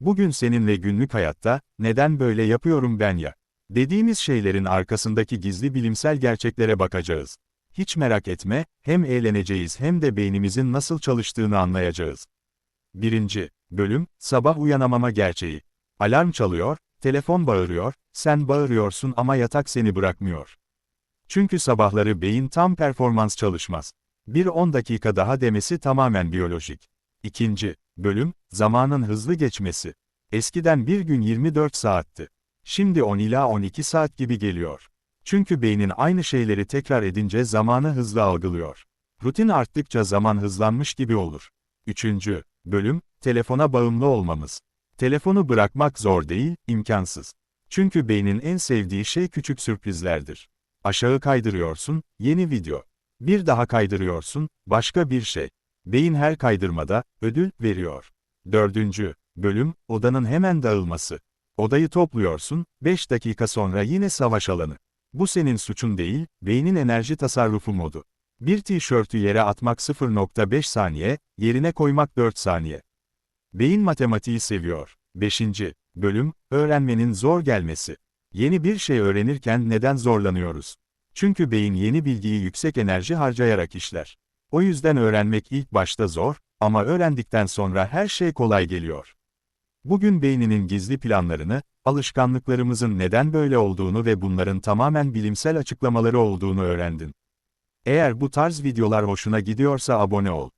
Bugün seninle günlük hayatta, neden böyle yapıyorum ben ya? Dediğimiz şeylerin arkasındaki gizli bilimsel gerçeklere bakacağız. Hiç merak etme, hem eğleneceğiz hem de beynimizin nasıl çalıştığını anlayacağız. 1. Bölüm, Sabah uyanamama gerçeği. Alarm çalıyor, telefon bağırıyor, sen bağırıyorsun ama yatak seni bırakmıyor. Çünkü sabahları beyin tam performans çalışmaz. Bir 10 dakika daha demesi tamamen biyolojik. 2. Bölüm, zamanın hızlı geçmesi. Eskiden bir gün 24 saatti. Şimdi 10 ila 12 saat gibi geliyor. Çünkü beynin aynı şeyleri tekrar edince zamanı hızlı algılıyor. Rutin arttıkça zaman hızlanmış gibi olur. 3. Bölüm, telefona bağımlı olmamız. Telefonu bırakmak zor değil, imkansız. Çünkü beynin en sevdiği şey küçük sürprizlerdir. Aşağı kaydırıyorsun, yeni video. Bir daha kaydırıyorsun, başka bir şey. Beyin her kaydırmada, ödül veriyor. Dördüncü, bölüm, odanın hemen dağılması. Odayı topluyorsun, 5 dakika sonra yine savaş alanı. Bu senin suçun değil, beynin enerji tasarrufu modu. Bir tişörtü yere atmak 0.5 saniye, yerine koymak 4 saniye. Beyin matematiği seviyor. 5. Bölüm, öğrenmenin zor gelmesi. Yeni bir şey öğrenirken neden zorlanıyoruz? Çünkü beyin yeni bilgiyi yüksek enerji harcayarak işler. O yüzden öğrenmek ilk başta zor, ama öğrendikten sonra her şey kolay geliyor. Bugün beyninin gizli planlarını, alışkanlıklarımızın neden böyle olduğunu ve bunların tamamen bilimsel açıklamaları olduğunu öğrendin. Eğer bu tarz videolar hoşuna gidiyorsa abone ol.